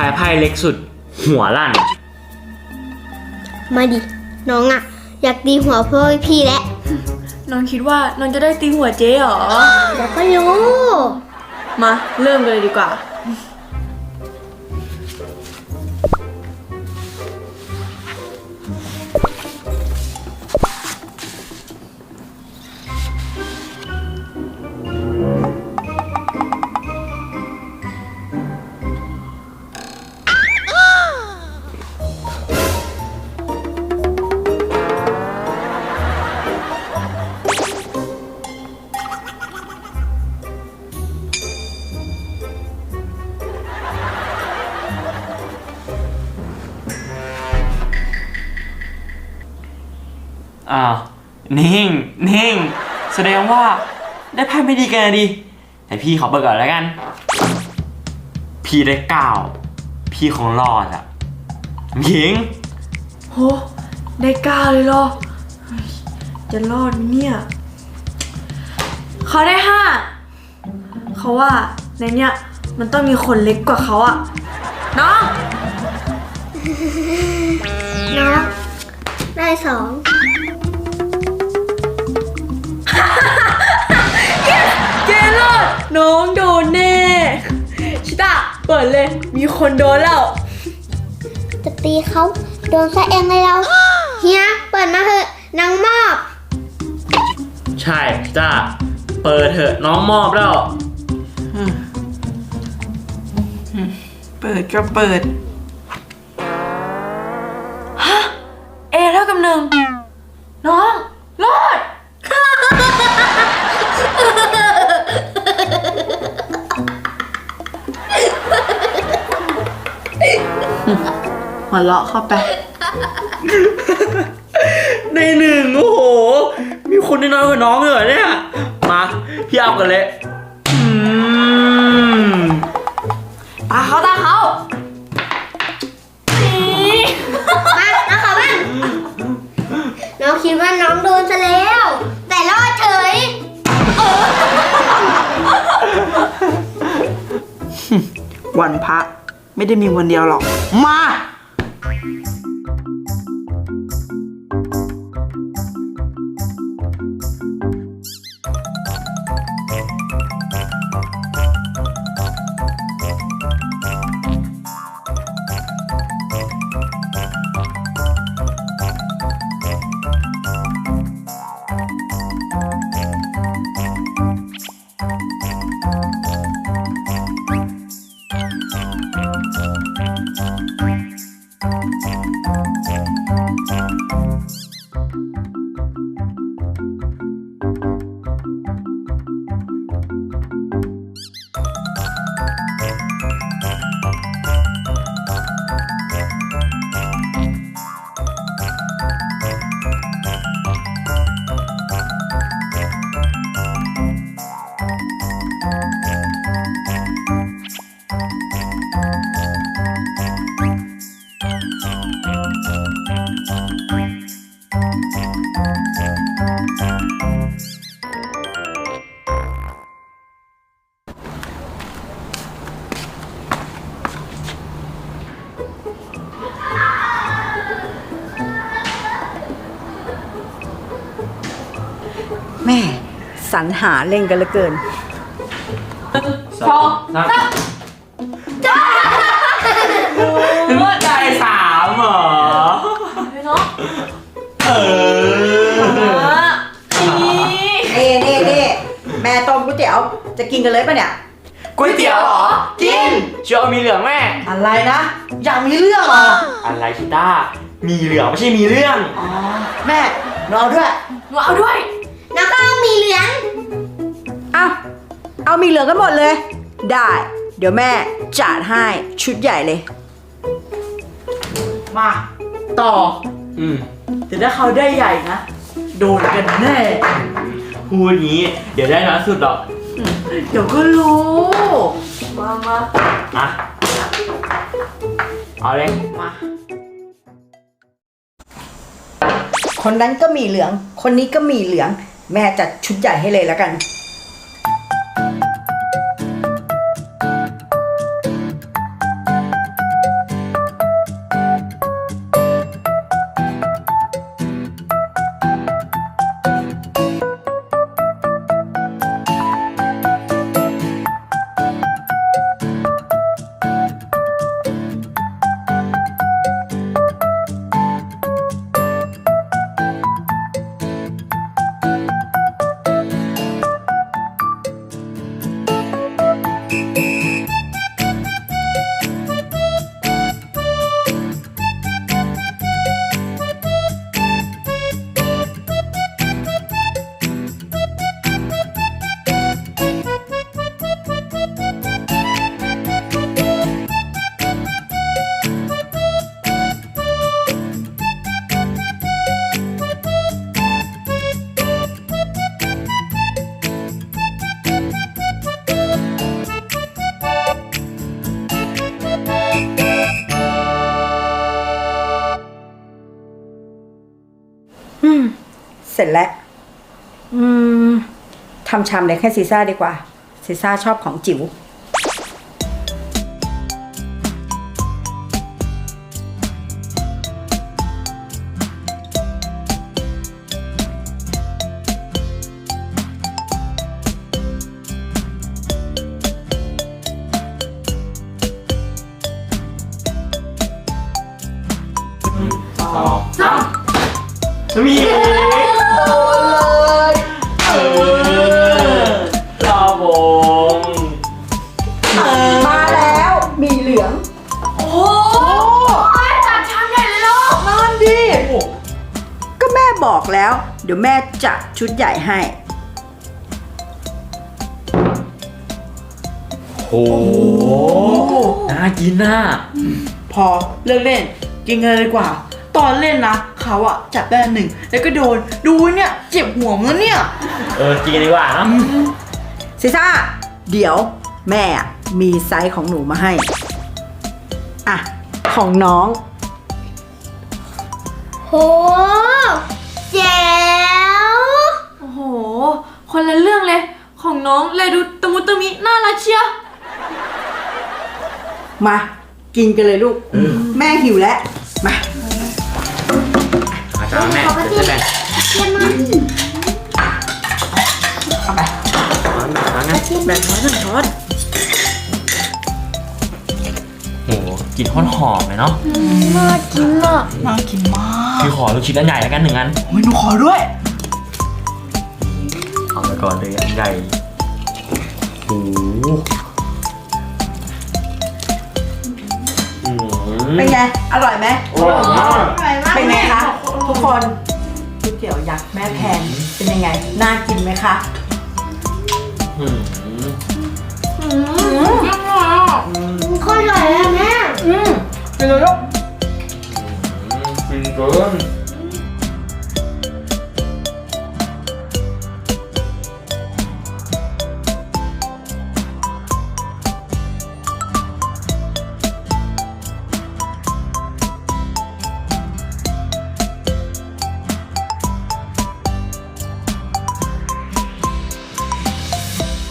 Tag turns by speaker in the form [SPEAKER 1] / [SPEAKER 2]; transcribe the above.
[SPEAKER 1] มาใครไพ่เล็กสุด หัวลั่น
[SPEAKER 2] มาดิ น้องอะอยากตีหัวพวกพี่แล้ว
[SPEAKER 3] น้องคิดว่าน้องจะได้ตีหัวเจ๊เหรอ
[SPEAKER 2] เดี๋ยวก็รู้
[SPEAKER 3] มาเริ่มกันเลยดีกว่าา
[SPEAKER 1] ว นิ่ง นิ่ง แสดงว่าได้ไพ่ไม่ดีกันนะดิ แต่พี่ขอเบิกก่อนแล้วกัน พี่ได้เก้า พี่ของรอดอะหญิง
[SPEAKER 3] โห ได้เก้าเลยเหรอเฮ้ยจะรอดไหมเนี่ย เขาได้ห้า เขาว่าในเนี้ยมันต้องมีคนเล็กกว่าเขาอะน้อง
[SPEAKER 2] น้องได้สอง
[SPEAKER 3] เจรอดน้องโดนแน่ ชิตาเปิดเลย มีคนโดนแล้ว
[SPEAKER 2] จะตีเขาโดนซะเองเลยเรา เฮีย เปิดมาเถอะนางมอบ
[SPEAKER 1] ใช่จ้าเปิดเถอะน้องมอบแล้ว
[SPEAKER 3] เปิดก็เปิด หัวเราะเข้าไป
[SPEAKER 1] ในหนึ่งโอ้โห มีคนที่น้อยกว่าน้องเลยเหรอเนี่ย มาพี่เอากันเลยอืม
[SPEAKER 3] ตาเขาตาเขานี่
[SPEAKER 2] มาน้องขอบ้างน้องคิดว่าน้องโดนซะแล้ว แต่รอดเฉย
[SPEAKER 4] วันพระ ไม่ได้มีวันเดียวหรอก มา สรรหาเล่นกันเหลือเกิน
[SPEAKER 1] สองสามได้สามเหรอ
[SPEAKER 3] เนาะ
[SPEAKER 1] เออ
[SPEAKER 3] นี่
[SPEAKER 4] เน่เน่เน่แม่ต้มก๋วยเตี๋ยวจะกินกันเลยปะเนี่ย
[SPEAKER 1] ก๋วยเตี๋ยวเหรอ กินเชื่อว่ามีเหลืองแม่
[SPEAKER 4] อะไรนะ อยากมีเรื่องเหรอ
[SPEAKER 1] อะไรชิต้า มีเหลืองไม่ใช่มีเรื่อง
[SPEAKER 4] อ๋อแม่รอาด้วย
[SPEAKER 3] หนูเอาด้วย
[SPEAKER 2] น้องก็ต้องมีเหลือง
[SPEAKER 4] เอาเอามีเหลืองกันหมดเลย ได้ เดี๋ยวแม่จัดให้ชุดใหญ่เลย มาต่อ
[SPEAKER 1] อืม
[SPEAKER 4] แต่ถ้าเขาได้ใหญ่นะ โดนกันแน่
[SPEAKER 1] พูดงี้ เดี๋ยวได้น้อยสุดหรอก
[SPEAKER 4] เดี๋ยวก็รู้
[SPEAKER 3] มา มา
[SPEAKER 1] อะเอาเลย
[SPEAKER 4] มา คนนั้นก็มีเหลือง คนนี้ก็มีเหลือง แม่จัดชุดใหญ่ให้เลยแล้วกัน ร็จแล้ว อืมทำชามเล็กให้ซีซ่าดีกว่า ซีซ่าชอบของจิ๋ว
[SPEAKER 1] สองสามือง
[SPEAKER 3] โอ้โหจัดชามใหญ่เลยเหรอ
[SPEAKER 4] นั่นดิก็แม่บอกแล้ว เดี๋ยวแม่จัดชุดใหญ่ให้
[SPEAKER 1] โอ้โหน่ากินน่ะ
[SPEAKER 3] พอเลิกเล่น กินกันเลยดีกว่า ตอนเล่นนะเขาอะจับได้หนึ่ง แล้วก็โดน ดูเนี่ยเจ็บหัวมันเนี่ย
[SPEAKER 1] เออกินกันดีกว่านะ
[SPEAKER 4] ซีซ่า เดี๋ยวแม่อะมีไซส์ของหนูมาให้ อะ ของน้อง
[SPEAKER 2] โหแจ๋ว
[SPEAKER 3] โอ้โห คนละเรื่องเลย ของน้องเลยดูตะมุตะมิน่ารักเชียว
[SPEAKER 4] มา กินกันเลยลูก แม่หิวแล้ว มา
[SPEAKER 1] อาจารย์แม่เดี๋ยวจะแบ่ง
[SPEAKER 2] เทียมมา
[SPEAKER 4] เอาไป
[SPEAKER 1] เอางั้นแบ่งช้อนแบ่งช้อน ลินหอมหอมๆเลยเนาะ
[SPEAKER 2] น่ากินอะ
[SPEAKER 3] น่ากินมาก
[SPEAKER 1] พี่ขอลูกชิ้นอันใหญ่แล้วกันหนึ่งอัน
[SPEAKER 3] โอ้ยหนูขอด้วย
[SPEAKER 1] เอาไปก่อนเลยอันใหญ่โอ้โหอืม
[SPEAKER 4] เป็นไง อร่อยไหม
[SPEAKER 1] อร่อยมาก
[SPEAKER 4] เป็นไงคะทุกคนก๋วยเตี๋ยวยักษ์แม่แพนเป็นยังไง น่ากินไหมคะ
[SPEAKER 1] อืม
[SPEAKER 2] ข้าวใหญ่เลยแม่
[SPEAKER 4] อืมเป็นเลยลูก
[SPEAKER 1] กินเกิน